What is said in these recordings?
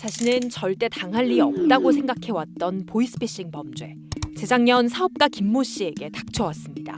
자신은 절대 당할 리 없다고 생각해왔던 보이스피싱 범죄. 재작년 사업가 김모 씨에게 닥쳐왔습니다.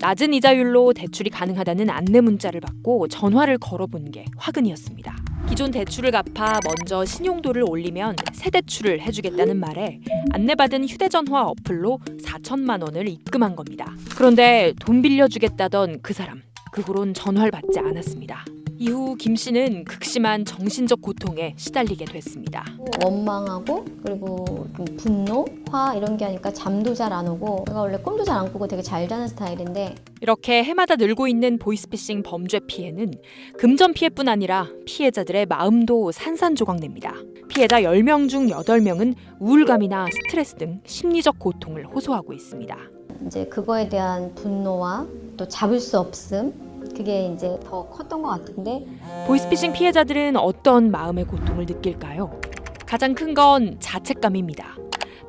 낮은 이자율로 대출이 가능하다는 안내 문자를 받고 전화를 걸어본 게 화근이었습니다. 기존 대출을 갚아 먼저 신용도를 올리면 새 대출을 해주겠다는 말에 안내받은 휴대전화 어플로 4천만 원을 입금한 겁니다. 그런데 돈 빌려주겠다던 그 사람 그 후론 전화를 받지 않았습니다. 이후 김 씨는 극심한 정신적 고통에 시달리게 됐습니다. 원망하고 그리고 좀 분노, 화 이런 게 하니까 잠도 잘 안 오고 제가 원래 꿈도 잘 안 꾸고 되게 잘 자는 스타일인데 이렇게 해마다 늘고 있는 보이스피싱 범죄 피해는 금전 피해뿐 아니라 피해자들의 마음도 산산조각냅니다. 피해자 10명 중 8명은 우울감이나 스트레스 등 심리적 고통을 호소하고 있습니다. 이제 그거에 대한 분노와 또 잡을 수 없음 그게 이제 더 컸던 것 같은데 보이스피싱 피해자들은 어떤 마음의 고통을 느낄까요? 가장 큰 건 자책감입니다.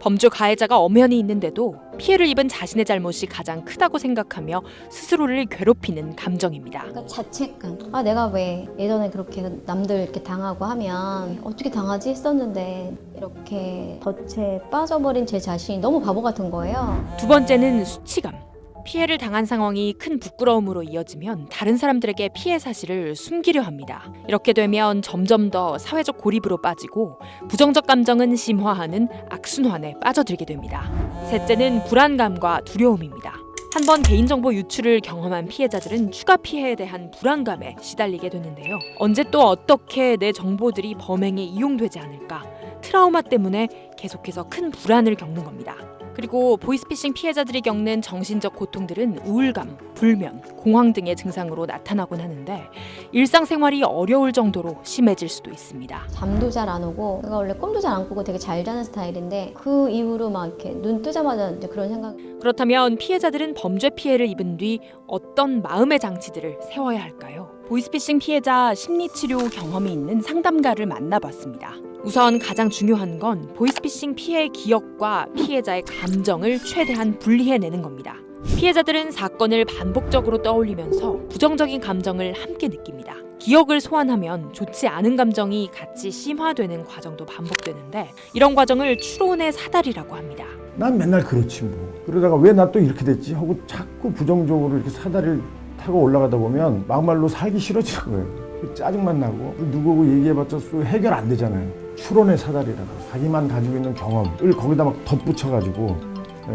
범죄 가해자가 엄연히 있는데도 피해를 입은 자신의 잘못이 가장 크다고 생각하며 스스로를 괴롭히는 감정입니다. 그러니까 자책감 아 내가 왜 예전에 그렇게 남들 이렇게 당하고 하면 어떻게 당하지 했었는데 이렇게 덫에 빠져버린 제 자신이 너무 바보 같은 거예요 두 번째는 수치감. 피해를 당한 상황이 큰 부끄러움으로 이어지면 다른 사람들에게 피해 사실을 숨기려 합니다. 이렇게 되면 점점 더 사회적 고립으로 빠지고 부정적 감정은 심화하는 악순환에 빠져들게 됩니다. 셋째는 불안감과 두려움입니다. 한번 개인정보 유출을 경험한 피해자들은 추가 피해에 대한 불안감에 시달리게 되는데요. 언제 또 어떻게 내 정보들이 범행에 이용되지 않을까? 트라우마 때문에 계속해서 큰 불안을 겪는 겁니다. 그리고 보이스피싱 피해자들이 겪는 정신적 고통들은 우울감, 불면, 공황 등의 증상으로 나타나곤 하는데 일상생활이 어려울 정도로 심해질 수도 있습니다. 잠도 잘 안 오고 제가 원래 꿈도 잘 안 꾸고 되게 잘 자는 스타일인데 그 이후로 막 이렇게 눈 뜨자마자 이제 그런 생각 그렇다면 피해자들은 범죄 피해를 입은 뒤 어떤 마음의 장치들을 세워야 할까요? 보이스피싱 피해자 심리치료 경험이 있는 상담가를 만나봤습니다. 우선 가장 중요한 건 보이스피싱 피해 기억과 피해자의 감정을 최대한 분리해내는 겁니다. 피해자들은 사건을 반복적으로 떠올리면서 부정적인 감정을 함께 느낍니다. 기억을 소환하면 좋지 않은 감정이 같이 심화되는 과정도 반복되는데 이런 과정을 추론의 사다리라고 합니다. 난 맨날 그렇지 뭐. 그러다가 왜 나 또 이렇게 됐지 하고 자꾸 부정적으로 이렇게 사다리를 타고 올라가다 보면 막말로 살기 싫어지는 거예요. 그 짜증만 나고 누구하고 얘기해봤자 또 해결 안 되잖아요. 추론의 사다리라고. 자기만 가지고 있는 경험을 거기다 막 덧붙여가지고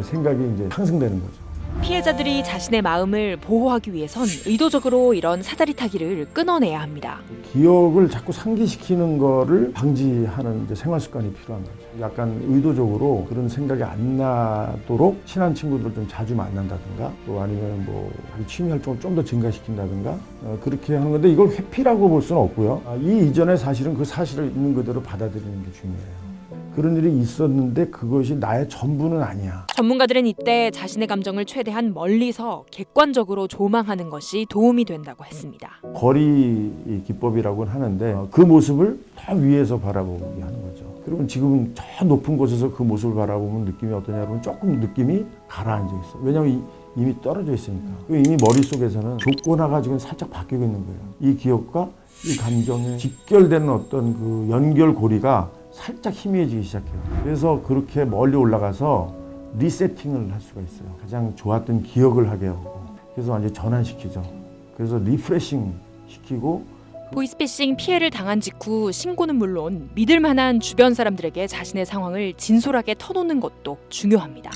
생각이 이제 상승되는 거죠. 피해자들이 자신의 마음을 보호하기 위해선 의도적으로 이런 사다리 타기를 끊어내야 합니다. 기억을 자꾸 상기시키는 거를 방지하는 이제 생활 습관이 필요한 거죠. 약간 의도적으로 그런 생각이 안 나도록 친한 친구들 좀 자주 만난다든가 또 아니면 뭐 취미 활동을 좀 더 증가시킨다든가 어, 그렇게 하는 건데 이걸 회피라고 볼 수는 없고요. 아, 이 이전에 사실은 그 사실을 있는 그대로 받아들이는 게 중요해요. 그런 일이 있었는데 그것이 나의 전부는 아니야. 전문가들은 이때 자신의 감정을 최대한 멀리서 객관적으로 조망하는 것이 도움이 된다고 했습니다. 거리 기법이라고는 하는데 어, 그 모습을 더 위에서 바라보게 하는 거죠. 그러면 지금 저 높은 곳에서 그 모습을 바라보면 느낌이 어떠냐 그러면 조금 느낌이 가라앉아 있어. 왜냐하면 이- 이미 떨어져 있으니까. 그 이미 머릿속에서는 조건화가 지금 살짝 바뀌고 있는 거예요. 이 기억과 이 감정에 직결되는 어떤 그 연결고리가 살짝 희미해지기 시작해요. 그래서 그렇게 멀리 올라가서 리세팅을 할 수가 있어요. 가장 좋았던 기억을 하게 하고. 그래서 완전히 전환시키죠. 그래서 리프레싱 시키고 보이스피싱 피해를 당한 직후 신고는 물론 믿을 만한 주변 사람들에게 자신의 상황을 진솔하게 터놓는 것도 중요합니다.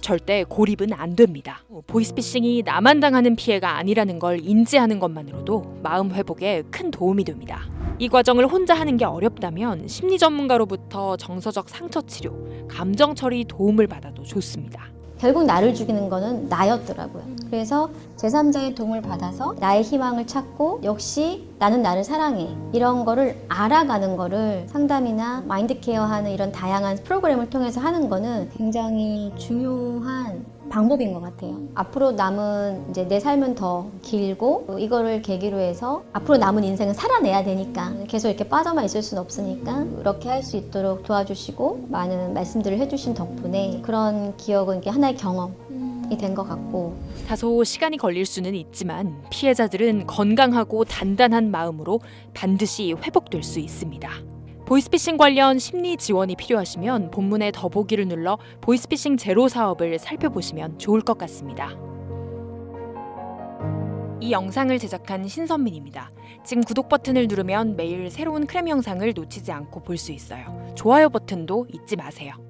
절대 고립은 안 됩니다. 보이스피싱이 나만 당하는 피해가 아니라는 걸 인지하는 것만으로도 마음 회복에 큰 도움이 됩니다. 이 과정을 혼자 하는 게 어렵다면 심리 전문가로부터 정서적 상처 치료, 감정 처리 도움을 받아도 좋습니다. 결국 나를 죽이는 거는 나였더라고요. 그래서 제3자의 도움을 받아서 나의 희망을 찾고 역시 나는 나를 사랑해. 이런 거를 알아가는 거를 상담이나 마인드 케어 하는 이런 다양한 프로그램을 통해서 하는 거는 굉장히 중요한 방법인 것 같아요. 앞으로 남은 이제 내 삶은 더 길고 이거를 계기로 해서 앞으로 남은 인생은 살아내야 되니까 계속 이렇게 빠져만 있을 수는 없으니까 그렇게 할 수 있도록 도와주시고 많은 말씀들을 해주신 덕분에 그런 기억은 이게 하나의 경험이 된 것 같고 다소 시간이 걸릴 수는 있지만 피해자들은 건강하고 단단한 마음으로 반드시 회복될 수 있습니다. 보이스피싱 관련 심리 지원이 필요하시면 본문의 더보기를 눌러 보이스피싱 제로 사업을 살펴보시면 좋을 것 같습니다. 이 영상을 제작한 신선민입니다. 지금 구독 버튼을 누르면 매일 새로운 크렘 영상을 놓치지 않고 볼 수 있어요. 좋아요 버튼도 잊지 마세요.